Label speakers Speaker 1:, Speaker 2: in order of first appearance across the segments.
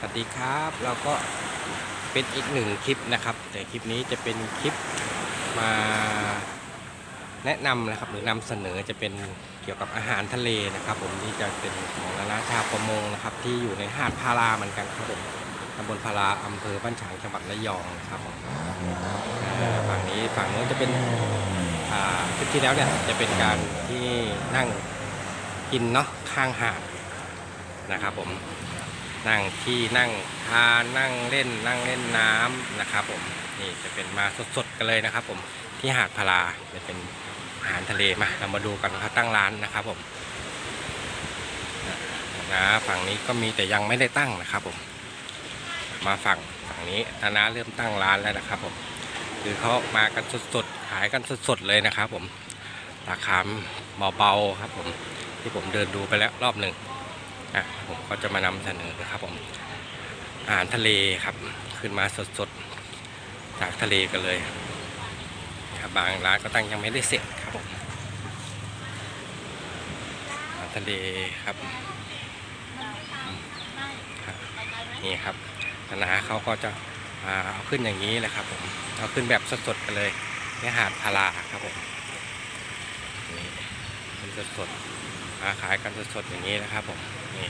Speaker 1: สวัสดีครับเราก็เป็นอีกหนึ่งคลิปนะครับ แต่คลิปนี้จะเป็นคลิปมาแนะนำนะครับหรือนำเสนอจะเป็นเกี่ยวกับอาหารทะเลนะครับ ผมที่จะเป็นของนานาชาวประมงนะครับ ที่อยู่ในหาดพาราเหมือนกันครับผมตำบลพาราอำเภอบ้านฉางจังหวัดระยองนะครับผมฝั่งนี้ฝั่งนู้นจะเป็นคลิปที่แล้วเนี่ยจะเป็นการที่นั่งกินเนาะข้างหาดนะครับผม นั่งที่นั่งทานนั่งเล่นนั่งเล่นน้ำนะครับผมนี่จะเป็นมาสดๆกันเลยนะครับ ผมที่หาดพลาจะเป็นอาหารทะเลมาเรามาดูกันเขาตั้งร้านนะครับผมนะฝั่งนี้ก็มีแต่ยังไม่ได้ตั้งนะครับผม มาฝั่งฝั่งนี้นานาเริ่มตั้งร้านแล้วนะครับ ผมคือเขามากันสดๆขายกันสดๆเลยนะครับ ผมราคาเบาๆครับ ผมที่ผมเดินดูไปแล้วรอบหนึ่ง อะผมก็จะมานำเสนอนะครับผมอาหารทะเลครับ ขึ้นมาสดๆจากทะเลกันเลยครับบางร้านก็ตั้งยังไม่ได้เสร็จครับผมอาหารทะเลครับนี่ครับนาเขาก็จะเอาขึ้นอย่างนี้แหละครับผมเอาขึ้นแบบสดๆกันเลยที่หาดพาราครับผม สดๆมาขายกันสดๆอย่างนี้นะครับผมนี่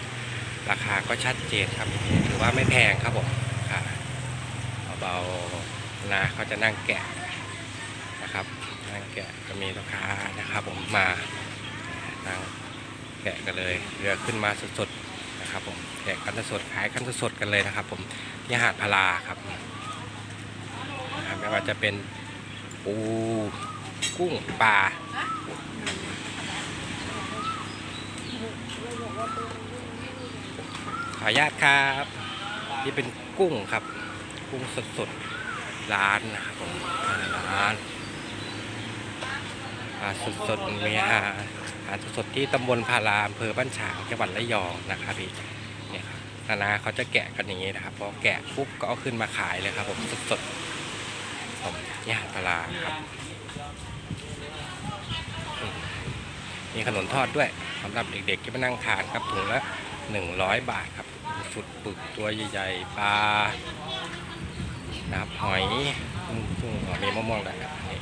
Speaker 1: ราคาก็ชัดเจนครับถือว่าไม่แพงครับผมค่ะเบาๆนะเขาจะนั่งแกะนะครับนั่งแกะก็มีลูกค้านะครับ ผมมานั่งแกะกันเลยเรือขึ้นมาสดๆนะครับ ผมแกะกันสดๆขายกันสดๆกันเลยนะครับ ผมที่หาดพลาครับไม่ว่าจะเป็นปูกุ้งปลา ขออนุญาตครับ นี่เป็นกุ้งครับ กุ้งสดๆร้านนะครับผมร้านปลาสดๆมีอาหารสดๆที่ตำบลพาราอำเภอบ้านฉางจังหวัดระยองนะครับพี่เนี่ยครับนานาเขาจะแกะกันอย่างนี้นะครับพอแกะปุ๊บก็เอาขึ้นมาขายเลยครับ ผมสดๆผมที่หาดพาราครับ มีขนมทอดด้วย สำหรับเด็กๆที่มานั่งทานครับถุงละ 100 บาทครับสุดปึกตัวใหญ่ๆปลานะครับหอยกุ้งกุ้งอ๋อมีมะม่วงด้วยครับนี่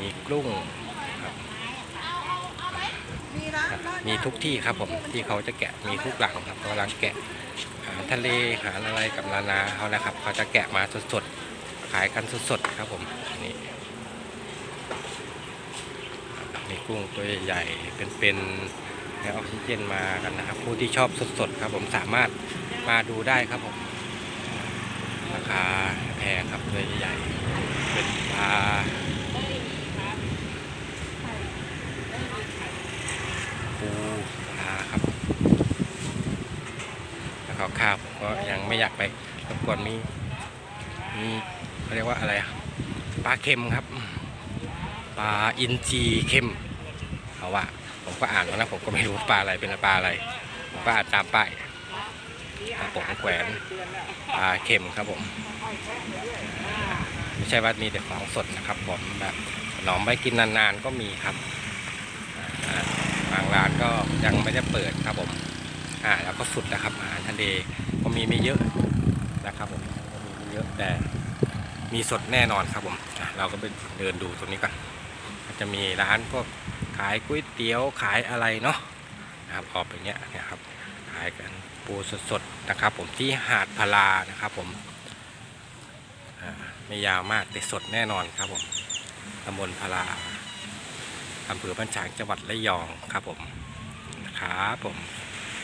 Speaker 1: มีกลุ้งครับมีทุกที่ครับผมที่เขาจะแกะมีทุกหลังครับกำลังแกะหาทะเลหาอะไรกับนานาเขานะครับ เขาจะแกะมาสดๆขายกันสดๆครับผมนี่มีกุ้งตัวใหญ่ๆเป็นๆ ให้ออกซิเจนมากันนะครับ ผู้ที่ชอบสดๆครับ ผมสามารถมาดูได้ครับผมราคาแพงครับตัวใหญ่เป็นปลาปูปลาครับแล้วก็ข้าวผมก็ยังไม่อยากไปรบกวนมีมีเขาเรียกว่าอะไรปลาเค็มครับปลาอินทรีเค็มเพราว่า ผมก็อ่านแล้วนะผมก็ไม่รู้ปลาอะไรเป็นปลาอะไรผมก็อ่านตามป้ายครับผมแขวนปลาเค็มครับผม ไม่ใช่ว่ามีแต่ของสดนะครับ ผมแบบหนอมไว้กินนานๆก็มีครับบางร้านก็ยังไม่ได้เปิดครับผม อ่าแล้วก็สุดนะครับอาหารทะเลก็มีไม่เยอะนะครับผมมีไม่เยอะแต่มีสดแน่นอนครับผมเราก็ไปเดินดูตรงนี้ก่อนจะมีร้านพวก ขายก๋วยเตี๋ยวขายอะไรเนาะนะครับออกไปเนี้ยนะครับขายกันปูสดๆนะครับ ผมที่หาดพลานะครับ ผมไม่ยาวมากแต่สดแน่นอนครับผมตำบลพลาอำเภอบ้านฉางจังหวัดระยองครับผมนะครับผม